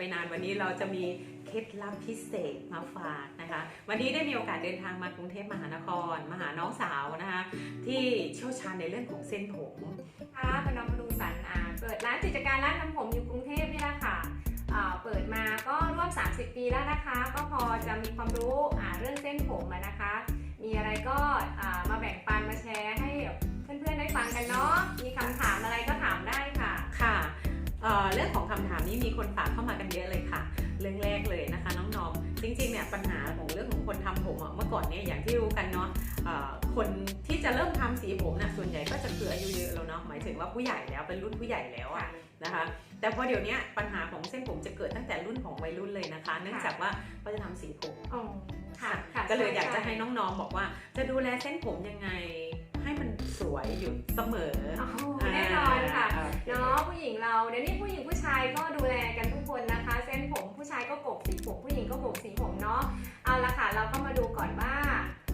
ไปนานวันนี้เราจะมีเคล็ดลับพิเศษมาฝากนะคะ วันนี้ได้มีโอกาสเดินทางมากรุงเทพมหานคร มาหาน้องสาวนะคะ ที่เชี่ยวชาญในเรื่องของเส้นผมค่ะเป็นน้องพดุงสันอ่าเปิดร้านกิจการร้านทำผมอยู่กรุงเทพนี่แหละค่ะเปิดมาก็ร่วม 30 ปีแล้วนะคะ ก็พอจะมีความรู้เรื่องเส้นผมนะคะ มีอะไรก็มาแบ่งปันมาแชร์ให้เพื่อนๆได้ฟังกันเนาะมีคำถามอะไรก็ถามได้ค่ะค่ะ เอ่อเรื่องของคำถามนี้มีคนฝากเข้ามากันเยอะเลยค่ะ เรื่องแรกเลยนะคะน้องๆ จริงๆเนี่ยปัญหาของเรื่องของคนทำผมอะเมื่อก่อนเนี่ยอย่างที่รู้กันเนาะเอ่อคนที่จะเริ่มทำสีผมน่ะส่วนใหญ่ก็จะคืออายุเยอะแล้วเนาะหมายถึงว่าผู้ใหญ่แล้วเป็นรุ่นผู้ใหญ่แล้วอะนะคะแต่พอเดี๋ยวเนี้ยปัญหาของเส้นผมจะเกิดตั้งแต่รุ่นของวัยรุ่นเลยนะคะ เนื่องจากว่าเขาจะทำสีผมอ๋อค่ะค่ะก็เลยอยากจะช่ให้น้องๆบอกว่า จะดูแลเส้นผมยังไง ให้มันสวยอยู่เสมออ๋อแน่นอนค่ะอ่าเนาะผู้หญิงเราเดี๋ยวนี้ผู้หญิงผู้ชายก็ดูแลกันทุกคนนะคะ เส้นผมผู้ชายก็โกกสีผมผู้หญิงก็โกกสีผมเนาะเอาละค่ะ เราก็มาดูก่อนว่า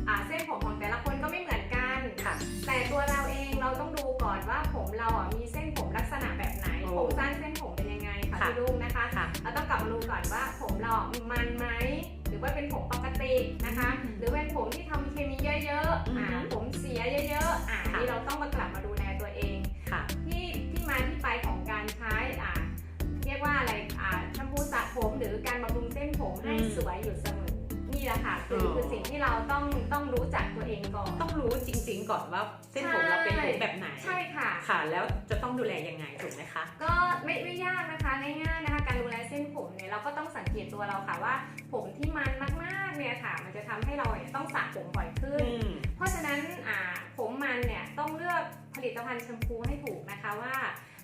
อ่าเส้นผมของแต่ละคนก็ไม่เหมือนกันค่ะ แต่ตัวเราเองเราต้องดูก่อนว่าผมเราอะมีเส้นผมลักษณะแบบไหนโอ้ผมสั้นเส้นผมเป็นยังไงค่ะค่ะพี่ลุงนะคะค่ะเราต้องกลับมาดูก่อนว่าผมเราอะมันไหมหรือ ว่าเป็นผมปกตินะคะอืมหรือเป็นผมที่ทำเคมีเยอะๆอ่าอือฮึผมเสียเยอะๆอ่าค่ะนี่เราต้องมากลับมาดูแลตัวเองค่ะที่ที่มาที่ไปของการใช้อ่าเรียกว่าอะไรอ่าแชมพูสระผมหรือการบำรุงเส้นผมให้อืมสวยอยู่เสมอนี่แหละค่ะคืออ๋อคือสิ่งที่เราต้องต้องรู้จักตัวเองก่อนต้องรู้จริง ๆ ก่อนว่าเส้นผมเราเป็นผมแบบไหนใช่ค่ะค่ะ แล้วจะต้องดูแลยังไงถูกไหมคะก็ไม่ไม่ยากนะคะ เราก็ต้องสังเกตตัวเราค่ะว่า ผมที่มันมากๆเนี่ยค่ะ มันจะทำให้เราเนี่ยต้องสระผมบ่อยขึ้นอืมเพราะฉะนั้นอ่าผมมันเนี่ยต้องเลือกผลิตภัณฑ์แชมพูให้ถูกนะคะว่า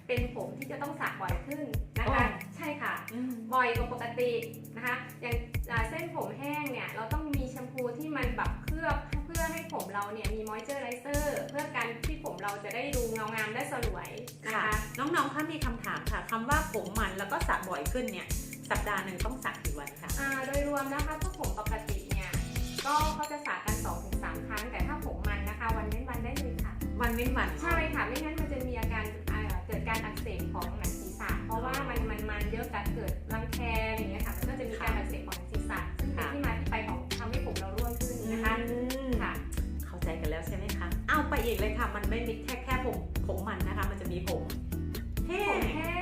เป็นผมที่จะต้องสระบ่อยขึ้นนะคะอ๋อใช่ค่ะอืมบ่อยกว่าปกตินะคะ อย่างอ่าเส้นผมแห้งเนี่ยเราต้องมีแชมพูที่มันแบบเคลือบเพื่อให้ผมเราเนี่ยมีมอยเจอร์ไรเซอร์เพื่อการที่ผมเราจะได้ดูเงางามและสลวยนะค่ะคะ น้องๆคะมีคำถามค่ะคำว่าผมมันแล้วก็สระบ่อยขึ้นเนี่ย สัปดาห์หนึ่งต้องสระกี่วันคะอ่าโดยรวมนะคะถ้าผมปกติเนี่ยก็เขาจะสระกัน2-3ครั้ง แต่ถ้าผมมันนะคะ วันเว้นวันได้เลยค่ะ วันเว้นวันใช่ค่ะไม่งั้นมันจะมีอาการอ่าเกิดการอักเสบของหนังศีรษะเพราะว่ามันมันมันเยอะกันเกิดรังแคอะไรอย่างเงี้ยค่ะมันก็จะมีการอักเสบของหนังศีรษะซึ่งเป็นที่มาที่ไปของทำให้ผมเราร่วงขึ้นนะคะอืมค่ะเข้าใจกันแล้วใช่ไหมคะเอาไปอีกเลยค่ะมันไม่มีแค่แค่ผมผมมันนะคะ มันจะมีผมแห้ผมง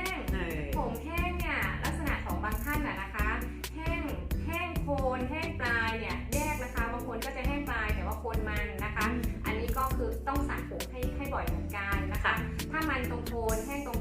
คนมันนะคะ อันนี้ก็คือต้องสระผมให้ให้บ่อยเหมือนกันนะคะ ถ้ามันตรงโคนแห้งตรง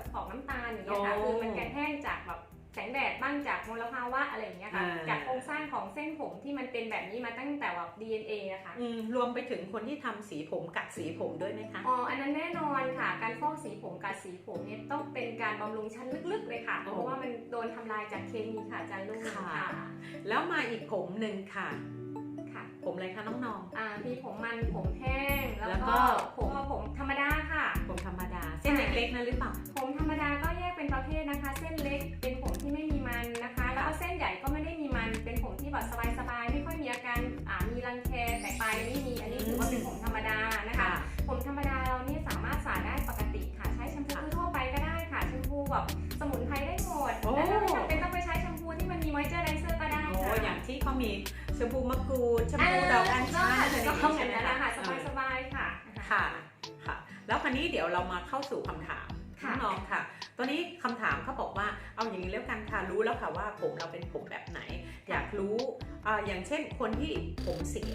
แบบออกน้ำตาลอย่างเงี้ยค่ะโอ้คือมันแกแห้งจากแบบแสงแดดบ้างจากมลภาวะอะไรอย่างเงี้ยค่ะอ่าจากโครงสร้างของเส้นผมที่มันเป็นแบบนี้มาตั้งแต่แบบ DNA นะคะอืมรวมไปถึงคนที่ทำสีผมกัดสีผมด้วยไหมคะอ๋ออันนั้นแน่นอนค่ะ การฟอกสีผมกับสีผมเนี่ยต้องเป็นการบำรุงชั้นลึกๆเลยค่ะโอ้เพราะว่ามันโดนทำลายจากเคมีค่ะอาจารย์ลุงค่ะค่ะแล้วมาอีกผมหนึ่งค่ะ ค่ะ ผมอะไรคะน้อง อ่ามีผมมันผมแห้ง แล้แล้ววก็ ก็ผมผมธรรมดาค่ะๆผมธรรมดา เส้นเล็กๆนั่นหรือเปล่า ผมธรรมดาก็แยกเป็นประเภทนะคะ เส้นเล็กเป็นผมที่ไม่มีมันนะคะ แล้วก็เส้นใหญ่ก็ไม่ได้มีมัน เป็นผมที่แบบสบายๆ ไม่ค่อยมีอาการอ่ามีรังแคแต่ปลายไม่มี อันนี้ถือว่าเป็นผมธรรมดานะคะ ผมธรรมดาเรานี่สามารถสระได้ปกติค่ะ ใช้แชมพูทั่วไปก็ได้ค่ะ แชมพูแบบสมุนไพรได้หมดโอ้ แล้วก็ไม่จำเป็นต้องไปใช้แชมพูที่มันมีมอยเจอร์ไรเซอร์ก็ได้โอ้ค่ะ อย่างที่เขามีแชมพูมะกรูดแชมพูดอกอัญชันอะไรอย่างก็นี้เหมืใช่อนไหมกันคะนะคะสบายๆค่ะค่ะค่ะ แล้วคราวนี้เดี๋ยวเรามาเข้าสู่คำถามค่ะน้องๆค่ะตัวนี้คำถามเขาบอกว่าเอาอย่างนี้แล้วกันค่ะรู้แล้วค่ะว่าผมเราเป็นผมแบบไหน อยากรู้อ่าอย่างเช่นคนที่ผมเสีย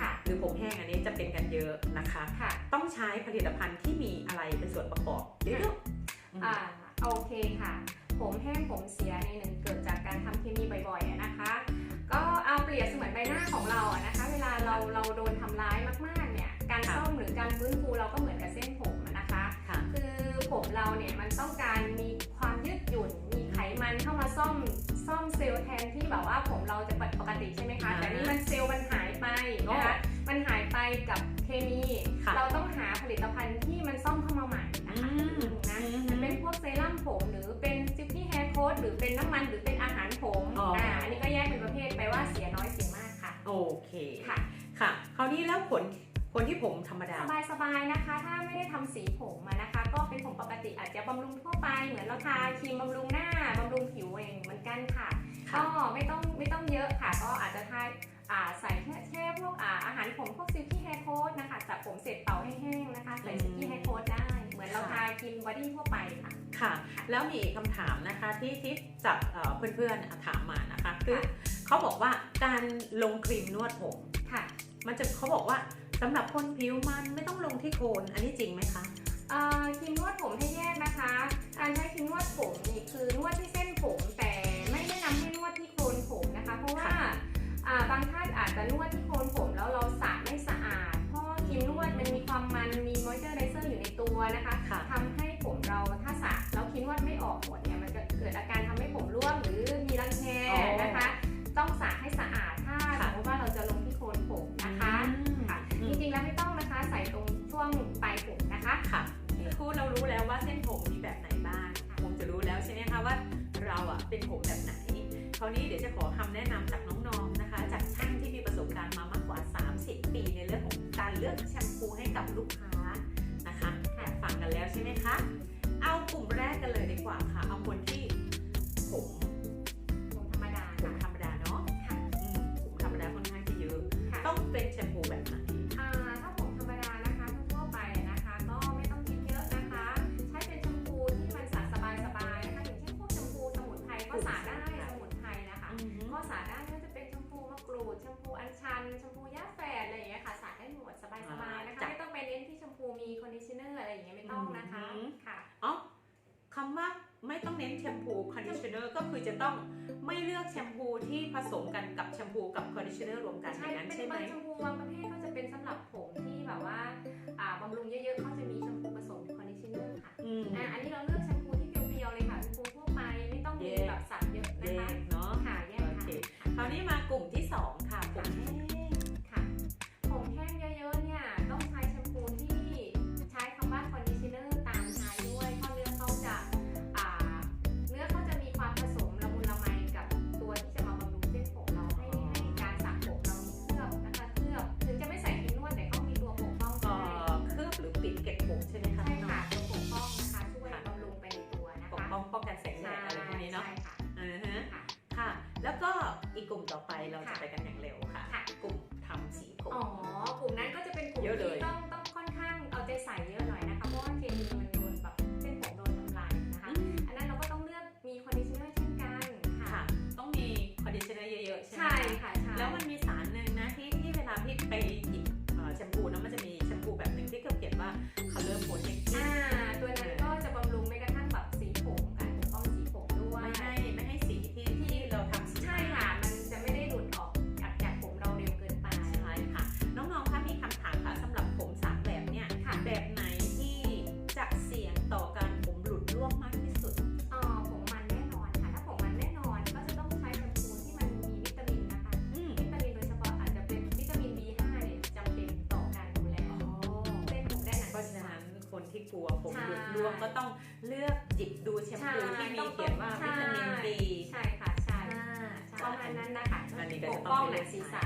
ค่ะหรือผมแห้งอันนี้จะเป็นกันเยอะนะคะค่ะต้องใช้ผลิตภัณฑ์ที่มีอะไรเป็นส่วนประกอบเยอะๆอืมอ่าโอเคค่ะ ผมแห้งผมเสียในหนึ่งเกิดจากการทำเคมีบ่อยๆอะนะคะ ก็เอาเปรียบเสมือนใบหน้าของเราอะนะคะ เวลาเราเราโดนทำร้ายมากๆเนี่ยการค่ะซ่อมหรือการฟื้นฟูเราก็เหมือนกับเส้นผมอะนะคะค่ะคือผผมเราเนี่ยมันต้องการมีความยืดหยุ่นมีไขมันเข้ามาซ่อมซ่อมเซลล์แทนที่แบบว่าผมเราจะปกติใช่ไหมคะอ่าแต่นี่มันเซลล์มันหายไปนะคะมันหายไปกับเคมีค่ะเราต้องหาผลิตภัณฑ์ที่มันซ่อมเข้ามาใหม่นะคะอืมนะอืมจะเป็นพวกเซรั่มผมหรือเป็นซิลกี้แฮร์โค้ดหรือเป็นน้ำมันหรือเป็นอาหารผมอ๋ออ่อ่าอันนี้ก็แยกเป็นประเภท โอเคค่ะค่ะ คราวนี้แล้วขนคนที่ผมธรรมดา สบายสบายๆนะคะ ถ้าไม่ได้ทำสีผมอะนะคะ ก็เป็นผมปกติอาจจะบำรุงทั่วไปเหมือนเราทาครีมบำรุงหน้าบำรุงผิวเองเหมือนกันค่ะค่ะก็ไม่ต้องไม่ต้องเยอะค่ะ ก็อาจจะทาอ่าใส่แค่แช่พวกอ่าอาหารผมพวกซิลกี้แฮร์โค้ดนะคะจับผมเสร็จเป่าให้แห้งนะคะ ใส่ซิลกี้แฮร์โค้ดได้ เหมือนเราทาครีมบอดี้ทั่วไปค่ะค่ะ แล้วมีอีกคำถามนะคะที่ที่จากเอ่อเพื่อนๆถามมานะคะคือค่ะ เขาบอกว่าการลงครีมนวดผมค่ะ มันจะเขาบอกว่าสำหรับคนผิวมันไม่ต้องลงที่โคนอันนี้จริงไหมคะเอ่อครีมนวดผมให้แยกนะคะ การใช้ครีมนวดผมนี่คือนวดที่เส้นผมแต่ไม่แนะนำให้นวดที่โคนผมนะคะ เพราะว่าค่ะอ่าบางท่านอาจจะนวดที่โคนผมแล้วเราสระ พูมะกรูดแชมพูอัญชันแชมพูย่าแฝดอะไรอย่างเงี้ยค่ะสระได้หมดสบายๆนะคะจ้ะไม่ต้องไปเน้นที่แชมพูมีคอนดิชเนอร์อะไรอย่างเงี้ยไม่ต้องนะคะอืมค่ะอ๋อคำว่าไม่ต้องเน้นแชมพูคอนดิชเนอร์ก็คือจะต้องไม่เลือกแชมพูที่ผสมกันกับแชมพูกับคอนดิชเนอร์รวมกันอใช่ย่างนั้นเป็นใช่ไหมบางแชมพูบางประเภทก็จะเป็นสำหรับผมที่แบบว่าอ่าบำรุงเยอะๆเขาจะมีแชมพูผสมคอนดิชเนอร์ค่ะอืมอะอันนี้เราเลือก ที่กลัวผมใช่หลุดร่วงก็ต้องเลือกหยิบดูแชมพูที่มีเขียนว่าวิตามิน B ใช่ค่ะใช่ประมาณนั้นนะคะอันนี้ก็ปจะกต้ป้อองงไปหเลืนัอกงศีรใช้ษะ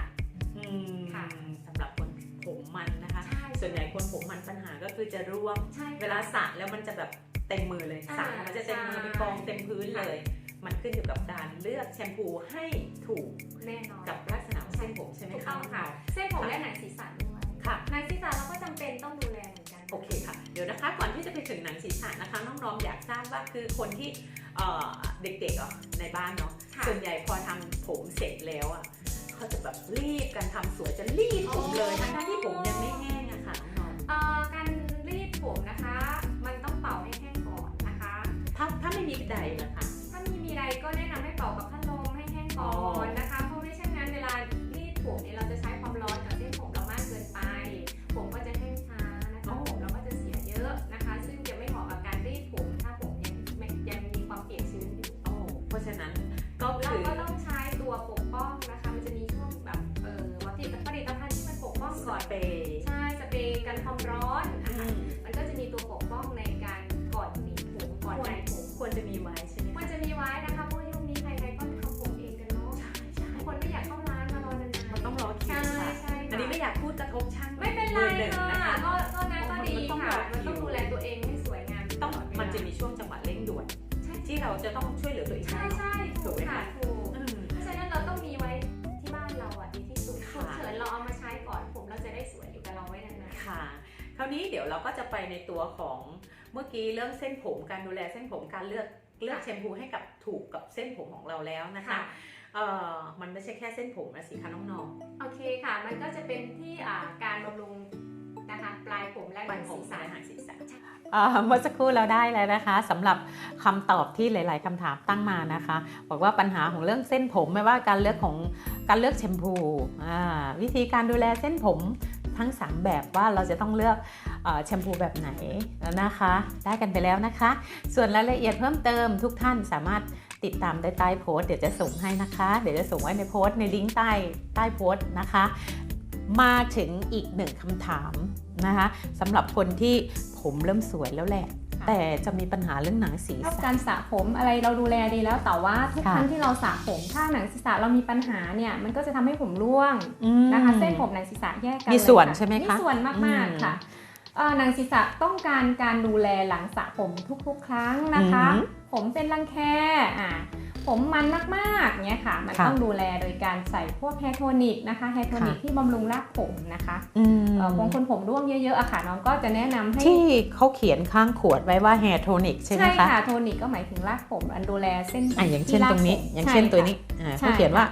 อืมค่ะสำหรับคนผมมันนะคะใช่ส่วนใหญ่คนผมมันปัญหาก็คือจะร่วงใช่ค่ะเวลาสระแล้วมันจะแบบเต็มมือเลยอ่าสระมันจะเต็มมือใช่ไปกองเต็มพื้นเลย มันขึ้นอยู่กับการเลือกแชมพูให้ถูกแน่นอนกับลักษณะของเส้นผมใช่ไหมถูกคะต้องค่ะ เส้นผมและหนังศีรษะด้วยค่ะหนังศีรษะ นะคะ ก่อนที่จะไปถึงหนังศีรษะนะคะน้องๆอยากทราบว่าคือคนที่เอ่อเด็กๆอะในบ้านเนาะค่ะส่วนใหญ่พอทำผมเสร็จแล้วอะเขาจะแบบรีบกันทำสวยจะรีบผมเลยอ๋อทั้งๆที่ผมยังไม่แห้งอะค่ะน้องเอ่อการรีดผมนะคะ มันต้องเป่าให้แห้งก่อนนะคะๆถ้าถ้าไม่มีใดล่ะคะถ้ามีมีอะไรก็แนะนำให้เป่ากับพัดลมให้แห้งก่อนนะคะเพราะไม่เช่นนั้นเวลารีดผมเนี่ยเราจะใช้ความร้อนกับเส้นผมเรามากเกินไป ผมก็จะแห้งช้านะคะผมเราก็จะ ร ดี๋ยวเราก็จะไปในตัวของเมื่อกี้เรื่องเส้นผมการดูแลเส้นผมการเลือกเลือกแชมพูให้กับถูกกับเส้นผมของเราแล้วนะๆคะค่ะเอ่อมันไม่ใช่แค่เส้นผมนะสิคะน้องโอเคค่ะ มันก็จะเป็นที่อ่าการบำรุงนะคะปลายผมและๆหปันันงผศีมรษะและหางศีรษะเมื่อสักครู่เราได้แล้วนะคะสำหรับคำตอบที่หลาย ๆคำถามตั้งมานะคะ บอกว่าปัญหาของเรื่องเส้นผมไม่ว่าการเลือกของการเลือกแชมพูอ่าวิธีการดูแลเส้นผม ทั้ง 3 แบบว่าเราจะต้องเลือกแชมพูแบบไหนนะคะ ได้กันไปแล้วนะคะ ส่วนรายละเอียดเพิ่มเติมทุกท่านสามารถติดตามได้ใต้โพสต์เดี๋ยวจะส่งให้นะคะ เดี๋ยวจะส่งไว้ในโพสต์ในลิงก์ใต้ใต้โพสต์นะคะ มาถึงอีกหนึ่งคำถามนะคะสำหรับคนที่ผมเริ่มสวยแล้วแหละ แต่จะมีปัญหาเรื่องหนังศีรชอบษะ การสระผมอะไรเราดูแลดีแล้วแต่ว่าทุกค่ะครั้งที่เราสระผมถ้าหนังศีรษะเรามีปัญหาเนี่ยมันก็จะทำให้ผมร่วงอืม นะคะเส้นผมหนังศีรษะแยกกันมีส่วนเลยใช่ไหมคะมีส่วนมากอืมๆค่ะเอ่อหนังศีรษะต้องการการดูแลหลังสระผมทุกๆ ครั้งนะคะ อือหือ ผมเป็นรังแคอ่า ผมมันมากๆเนี่ยค่ะ มันค่ะต้องดูแลโดยการใส่พวกแฮร์โทนิกนะคะแฮร์โทนิกค่ะที่บำรุงรากผมนะคะอืมเอ่อบางคนผมร่วงเยอะๆอะค่ะน้องก็จะแนะนำให้ที่เขาเขียนข้างขวดไว้ว่า hair tonic ใช่ไหมคะค่ะโทนิกก็หมายถึงรากผม อันดูแลเส้นอะอย่างเช่นที่ตรงนี้กผมอย่างเช่นใค่ะตัวนี้อ่าใช่เขาเขียนว่า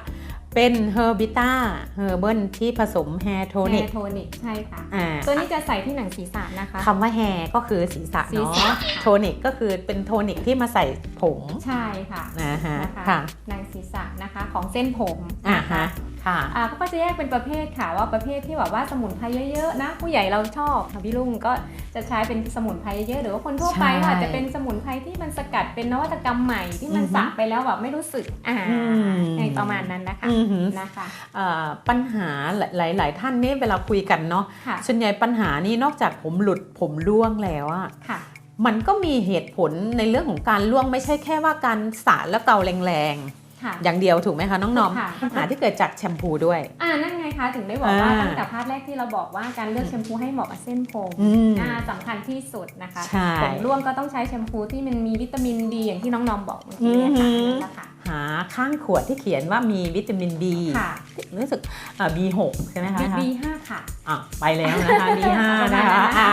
เป็น herbita herbal ที่ผสม hair แฮ tonic ร์โทนิกใช่ค่ะอ่าตัวนี้จะใส่ที่หนังศีรษะนะคะคำว่า hair ก็คือศีรษะศีรเนาะษะโทนิกก็คือเป็นโทนิกที่มาใส่ผมใช่ค่ะนะฮะนะคะค่ะหนังศีรษะนะคะของเส้นผมอ่านะคะฮะ ค่ะอ่าเขาก็จะแยกเป็นประเภทค่ะ ว่าประเภทที่แบบว่าสมุนไพรเยอะๆนะผู้ใหญ่เราชอบค่ะพี่ลุงก็จะใช้เป็นสมุนไพรเยอะๆหรือว่าคนทั่วไปใช่ก็อาจจะเป็นสมุนไพรที่มันสกัดเป็นนวัตกรรมใหม่ที่มันอือฮึสระไปแล้วแบบไม่รู้สึกอ่าอืมในประมาณนั้นนะคะอือหือนะคะเอ่อปัญหาหลาย ๆ ท่านนี่เวลาคุยกันเนาะค่ะส่วนใหญ่ปัญหานี่นอกจากผมหลุดผมร่วงแล้วอะค่ะมันก็มีเหตุผลในเรื่องของการร่วงไม่ใช่แค่ว่าการสระแล้วเกาแรงค่ะๆ อย่างเดียวถูกไหมคะน้องนอมค่ะปัญหาที่เกิดจากแชมพูด้วย อ่านั่นไงคะถึงได้บอกว่าอ่าตั้งแต่พาร์ทแรกที่เราบอกว่าการเลือกแชมพูให้เหมาะกับเส้นผมอืมอ่าสำคัญที่สุดนะคะใช่ผมร่วงก็ต้องใช้แชมพูที่มันมีวิตามินดีอย่างที่น้องนอมบอกเมื่อกี้เลยค่ะอือหือนั่นแหละค่ะหาข้างขวดที่เขียนว่ามีวิตามิน B ค่ะรู้สึกอ่า B6 ใช่ไหมคะบีห้าค่ะอะ ไปแล้วนะคะ B5 ประมานะณนั้คะนนะคะอ่า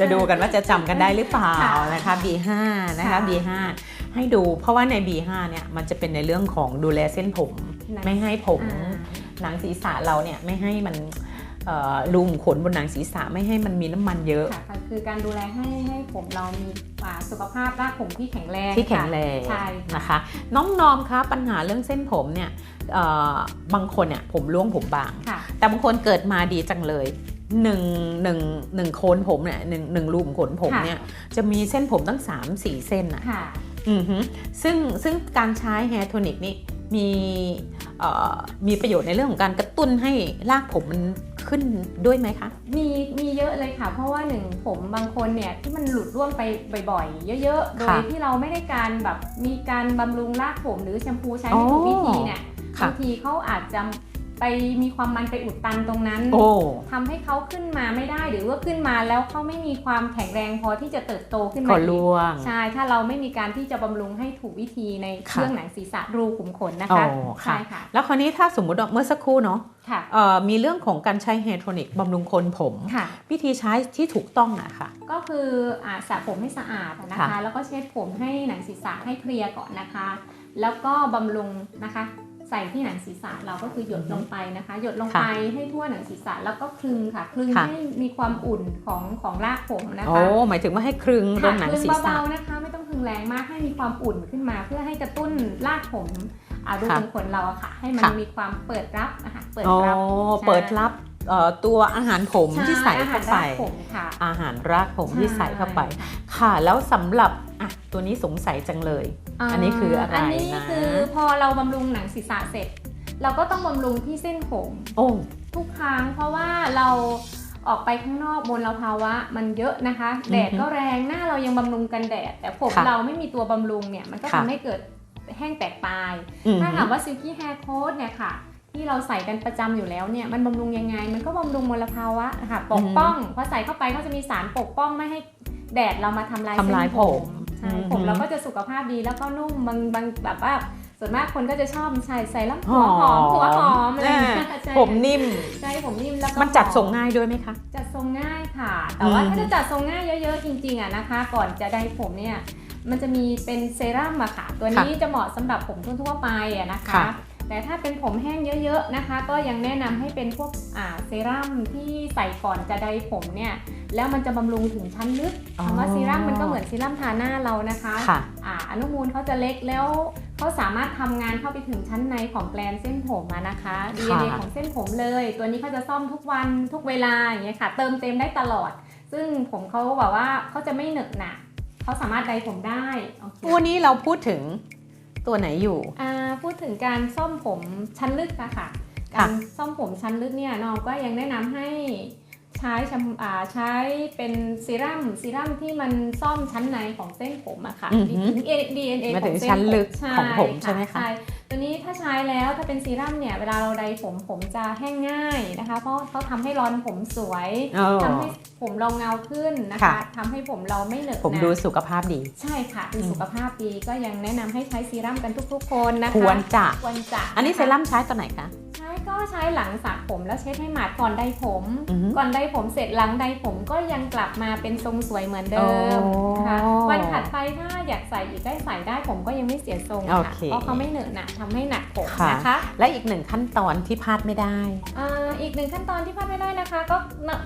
จะดูกันว่าจะจำกันได้หรือเปล่าค่ะนะคะ B5 นะคะค่ะ B5 ให้ดู เพราะว่าใน B5 เนี่ยมันจะเป็นในเรื่องของดูแลเส้นผม ไม่ให้ผมอ่าหนังศีรษะเราเนี่ยไม่ให้มันเอ่อลุมขนบนหนังศีรษะไม่ให้มันมีน้ำมันเยอะค่ะก็คือการดูแลให้ให้ผมเรามีอ่าสุขภาพรากผมที่แข็งแรงที่แข็งแรงค่ะใช่นะคะ น้องนอมคะปัญหาเรื่องเส้นผมเนี่ยเอ่อบางคนเนี่ยผมร่วงผมบางค่ะแต่บางคนเกิดมาดีจังเลยหนึ่งหนึ่งหนึ่งโคนผมเนี่ยหนึ่งหนึ่งรูมขนผมค่ะเนี่ยจะมีเส้นผมตั้ง 3 4 เส้นอะค่ะอือฮึ ซึ่งซึ่งการใช้แฮร์โทนิกนี่มีเอ่อมีประโยชน์ในเรื่องของการกระตุ้นให้รากผมมันขึ้นด้วยไหมคะ มีมีเยอะเลยค่ะ เพราะว่าหนึ่งผมบางคนเนี่ยที่มันหลุดร่วงไปบ่อยๆ เยอะๆ โดค่ะยที่เราไม่ได้การแบบมีการบำรุงรากผมหรือแชมพูใช้ไม่ถูกวิธีเนี่ยค่ะบางทีเขาอาจจะ ไปมีความมันไปอุดตันตรงนั้นโอ้ทำให้เขาขึ้นมาไม่ได้หรือว่าขึ้นมาแล้วเขาไม่มีความแข็งแรงพอที่จะเติบโตขึ้นก่มาอนอีกล่วงใช่ถ้าเราไม่มีการที่จะบำรุงให้ถูกวิธีในค่ะเรื่องหนังศีรษะรูขุมขนนะอ๋คะอค่ะใช่ค่ะ แล้วคราวนี้ถ้าสมมติว่าเมื่อสักครู่เนาะค่ะเอ่อมีเรื่องของการใช้แฮร์โทนิกบำรุงโคนผมค่ะวิธีใช้ที่ถูกต้องอะค่ะ ก็คืออ่าสระผมให้สะอาดนะคะค่ะแล้วก็เช็ดผมให้หนังศีรษะให้เคลียร์ก่อนนะคะ แล้วก็บำรุงนะคะ ใส่ที่หนังศีรษะเราก็คือหยดลงไปนะคะ หยดลงไปให้ทั่วหนังศีรษะแล้วก็คลึงค่ะ คลึงค่ะให้มีความอุ่นของของรากผมนะโอ้คะหมายถึงว่าให้คลึงตรงหนังค่ะศีรคลึงษะเบาๆนะคะ ไม่ต้องคลึงแรงมากให้มีความอุ่นขึ้นมา เพื่อให้กระตุ้นรากผมอ่ารูค่ะขุมขนเราอะค่ะ ให้มันค่ะมีความเปิดรับนะคะเปิดโอ้รับเปิดรับเอ่อตัวอาหารผมที่ช่ใส่อาหาเข้ารไปรากผมค่ะอาหารรากผมที่ใส่เข้าไปช่ค่ะค่ะแล้วสำหรับอะ ตัวนี้สงสัยจังเลย อันนี้คืออะไรอันนี้นะคือพอเราบำรุงหนังศีรษะเสร็จ เราก็ต้องบำรุงที่เส้นผมโอ้ทุกครั้งเพราะว่าเราออกไปข้างนอกมลภาวะมันเยอะนะคะอือฮึแดดก็แรงหน้าเรายังบำรุงกันแดด แต่ผมค่ะเราไม่มีตัวบำรุงเนี่ยมันก็ค่ะทำให้เกิดแห้งแตกปลายอืมถ้าถามว่าซิลกี้แฮร์โค้ดเนี่ยค่ะ ที่เราใส่กันประจำอยู่แล้วเนี่ยมันบำรุงยังไง มันก็บำรุงมลภาวะค่ะปกป้องพอใส่เข้าไปก็จะมีสารปกป้องไม่ให้แดดเรามาทำลายทำลายเส้นผมใช่อืมผมเราก็จะสุขภาพดีแล้วก็นุ่มบางบางแบบว่าส่วนมากคนก็จะชอบใส่ใส่แล้วหัวหอมหัวหอมอะไรอย่างเงี้ยใช่ผมนิ่มใช่ผมนิ่มแล้วก็มันจัดหอทรงง่ายด้วยไหมคะ จัดทรงง่ายค่ะ แต่ว่าอืมถ้าจะจัดทรงง่ายเยอะๆจริงๆอะนะคะ ก่อนจะได้ผมเนี่ยมันจะมีเป็นเซรั่มอะค่ะ ตัวนี้จะเหมาะสำหรับผมทั่วๆไปอะนะคะค่ะ แต่ถ้าเป็นผมแห้งเยอะๆนะคะ ก็ยังแนะนำให้เป็นพวกอ่าเซรั่มที่ใส่ก่อนจะไดผมเนี่ย แล้วมันจะบำรุงถึงชั้นลึกอ๋อคำว่าเซรั่มมันก็เหมือนเซรั่มทาหน้าเรานะคะค่ะอ่าอนุมูลเขาจะเล็กแล้วเขาสามารถทำงานเข้าไปถึงชั้นในของแกลนเส้นผมอะนะคะ DNA ของเส้นผมเลย ตัวนี้เขาจะซ่อมทุกวันทุกเวลาอย่างเงี้ยค่ะ เติมเต็มได้ตลอด ซึ่งผมเขาแบบว่าเขาจะไม่เหนอะหนะเขาสามารถไดผมได้โอเควันนี้เราพูดถึง ตัวไหนอยู่อ่าพูดถึงการซ่อมผมชั้นลึกอะค่ะค่ะการซ่อมผมชั้นลึกเนี่ยน้องก็ยังแนะนำให้ใช้แชมอ่าใช้เป็นซีรั่มซีรั่มที่มันซ่อมชั้นในของเส้นผมอะค่ะอือหือถึง DNA มาขถึองงเส้นชั้นลึกใช่ของผมใช่ไหมคะใช่ ตัวนี้ถ้าใช้แล้วถ้าเป็นซีรั่มเนี่ยเวลาเราใดผมผมจะแห้งง่ายนะคะ เพราะเขาทำให้รอนผมสวยอ๋อทำให้ผมเราเงาขึ้นนะค่ะคะทำให้ผมเราไม่เหนอะหนะผมดูสุขภาพดี ใช่ค่ะคืออมสุขภาพดีก็ยังแนะนำให้ใช้ซีรั่มกันทุกๆ คนนะคะควรจะ ควรจะอันนี้เซรั่มใช้ตอนไหนคะ ใช้ก็ใช้หลังสระผมแล้วเช็ดให้หมาดก่อนได้ผม อือฮึ ก่อนได้ผมเสร็จหลังได้ผมก็ยังกลับมาเป็นทรงสวยเหมือนเดิมโอ้นะคะวันถัดไปถ้า อยากใส่อีกได้ใส่ได้ผมก็ยังไม่เสียทรงโอค่ะเคเพราะเขาไม่เหนอะหนะทำให้หนักผมค่ะนะคะ และอีกหนึ่งขั้นตอนที่พลาดไม่ได้อ่าอีกหนึ่งขั้นตอนที่พลาดไม่ได้นะคะ ก็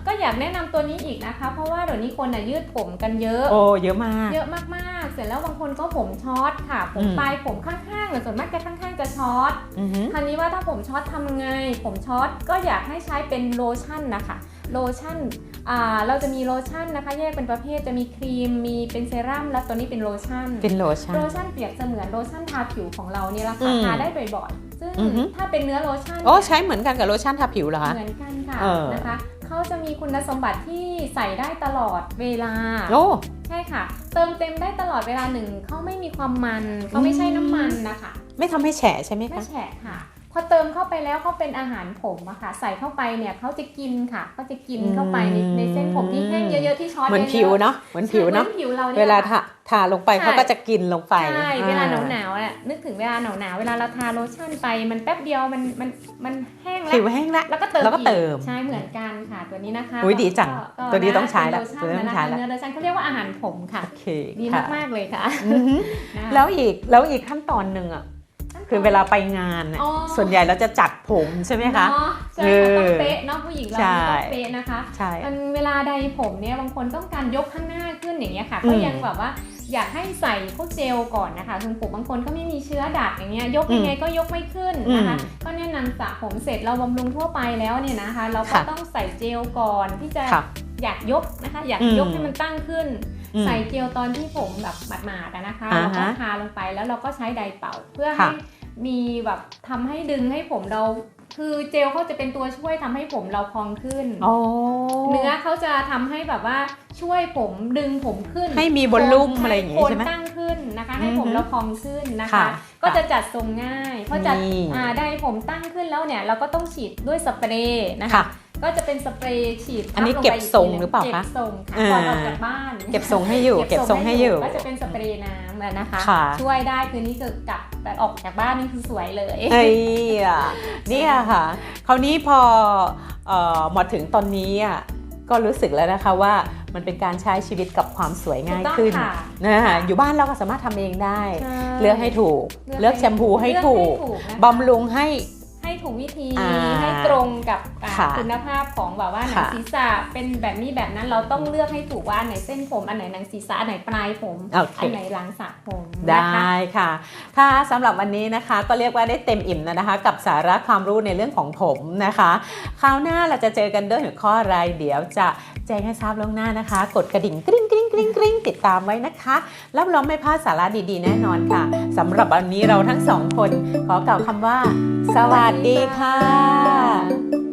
ก็อยากแนะนำตัวนี้อีกนะคะ เพราะว่าเดี๋ยวนี้คนน่ะยืดผมกันเยอะ โอ้เยอะมาก เยอะมากๆ เสร็จแล้วบางคนก็ผมช็อตค่ะ ผมอืมปลายผมข้างๆหรือส่วนมากจะข้างๆจะช็อตอือหือคราวนี้ว่าถ้าผมช็อตทำไง ผมช็อตก็อยากให้ใช้เป็นโลชั่นนะคะ โลชั่นอ่า เราจะมีโลชั่นนะคะแยกเป็นประเภทจะมีครีมมีเป็นเซรั่มแล้วตัวนี้เป็นโลชั่น เป็นโลชั่น โลชั่นเปรียบเสมือนโลชั่นทาผิวของเรานี่แหละอืค่ะมทาได้บ่อยๆซึ่งอือฮึถ้าเป็นเนื้อโลชั่นโอ้เนี่ยใช้เหมือนกันกับโลชั่นทาผิวเหรอคะเหมือนกันค่ะเออนะคะเขาจะมีคุณสมบัติที่ใส่ได้ตลอดเวลาโอ้ใช่ค่ะ เติมเต็มได้ตลอดเวลาหนึ่งเขาไม่มีความมันเขาไม่ใช่น้ำมันนะคะ ไม่ทำให้แฉะใช่ไหมไม่คะแฉะค่ะพ อเติมเข้าไปแล้วเขาเป็นอาหารผมอะค่ะ ใส่เข้าไปเนี่ยเขาจะกินค่ะเขาจะกินเข้าไปในอืมในเส้นผมที่แห้งเยอะๆที่ช้อนเหมือนยะๆผิวเนาะเหมือนผิวเนาะใช่หมือผิวเรานี่ยเวลาค่ะทาทาลงไปใช่เขาก็จะกินลงไปใช่อ่เวลาหนาวๆน่ะนึกถึงเวลาหนาวๆเวลาเราทาโลชั่นไปมันแป๊บเดียวมันมันมันแห้งแล้วผิวแห้งละแล้วก็เติมแล้วก็เติมอีใช่เหมือนกันค่ะตัวนี้นะคะอุ๊ยดีจังก็ตัวนี้ก็ต้องใช้ละเป็นตัวนี้ต้องใช้ละเนื้อโลชั่นเขาเรียกว่าอาหารผมค่ะโอเคดีค่ะมากๆเลยค่ะอือหือนะคะแล้วอีกแล้วอีกขั้นตอนหนึ่งอะ คือเวลาไปงานน่ะอ๋อส่วนใหญ่เราจะจัดผมใช่ไหมคะเนาะใช่เอค่ะอต้องเป๊ะเนาะผู้หญิงเราใช่ต้องเป๊ะนะคะใช่มันเวลาใดผมเนี่ยบางคนต้องการยกข้างหน้าขึ้นอย่างเงี้ยค่ะอืมก็ยังแบบว่าอยากให้ใส่พวกเจลก่อนนะคะคุณปู่บางคนก็ไม่มีเชื้อดักอย่างเงี้ยยกยังไงก็ยกไม่ขึ้นนะคะอืมก็แนะนำสระผมเสร็จเราบำรุงทั่วไปแล้วเนี่ยนะคะ เราก็ค่ะต้องใส่เจลก่อนที่จะค่ะอยากยกนะคะ อยากอืมยกให้มันตั้งขึ้นอืมใส่เจลตอนที่ผมแบบหมาดๆอะนะคะอ่าแล้วก็ฮะทาลงไปแล้วเราก็ใช้ไดร์เป่าเพื่อค่ะให้ มีแบบทำให้ดึงให้ผมเรา คือเจลเขาจะเป็นตัวช่วยทำให้ผมเราพองขึ้นโอ้เนื้อเขาจะทำให้แบบว่าช่วยผมดึงผมขึ้น ให้มีวอลลุ่มอะไรอย่างงี้โคนใช่ไหมตั้งขึ้นนะคะ ให้ผมอือฮึเราพองขึ้นนะคะค่ะก็จะจัดทรงง่ายเพราะจัดนี่อ่าได้ผมตั้งขึ้นแล้วเนี่ย เราก็ต้องฉีดด้วยสเปรย์นะคะค่ะ ก็จะเป็นสเปรย์ฉีดอันนี้ทัลเก็บไปทรงทีนึ่หรือเปล่าคะเก็บทรงค่ะอ่าก่อนออกจากบ้านเก็บทรงให้อยู่ เก็บทรงให้อยู่ ก็จะเป็นสเปรย์น้ำอะนะคะค่ะช่วยได้คือนี่คือกลับแบบออกจากบ้านนี่คือสวยเลยเอ้ยอะเนี่ยค่ะ คราวนี้พอเอ่อมาถึงตอนนี้อะก็รู้สึกแล้วนะคะว่ามันเป็นการใช้ชีวิตกับความสวยง่ายขึ้นถูกต้องค่ะนะคะอยู่บ้านเราก็สามารถทำเองได้ใช่เลือกให้ถูก เลือกแชมพูให้ถูกเลือกให้ถูกนะคะบำรุงให้ ให้ถูกวิธีอ่าให้ตรงกับอ่าค่ะคุณภาพของแบบว่าหนังค่ะ ศีรษะเป็นแบบนี้แบบนั้นเราต้องเลือกให้ถูกว่าอันไหนเส้นผมอันไหนหนังศีรษะอันไหนปลายผม โอเค อันไหนหลังสระผมไดนะคะ้ค่ะค่ะสำหรับวันนี้นะคะก็เรียกว่าได้เต็มอิ่มแล้วนะคะ กับสาระความรู้ในเรื่องของผมนะคะ คราวหน้าเราจะเจอกันด้วยหัวข้ออะไร เดี๋ยวจะแจ้งให้ทราบล่วงหน้านะคะ กดกระดิ่งกริ๊งกริ๊งกริ๊งกริ๊งติดตามไว้นะคะรับรองไม่พลาดสาระดีๆ แน่นอนค่ะสำหรับวันนี้เราทั้งสองคน ขอกล่าวคำว่า สวัสดีค่ะ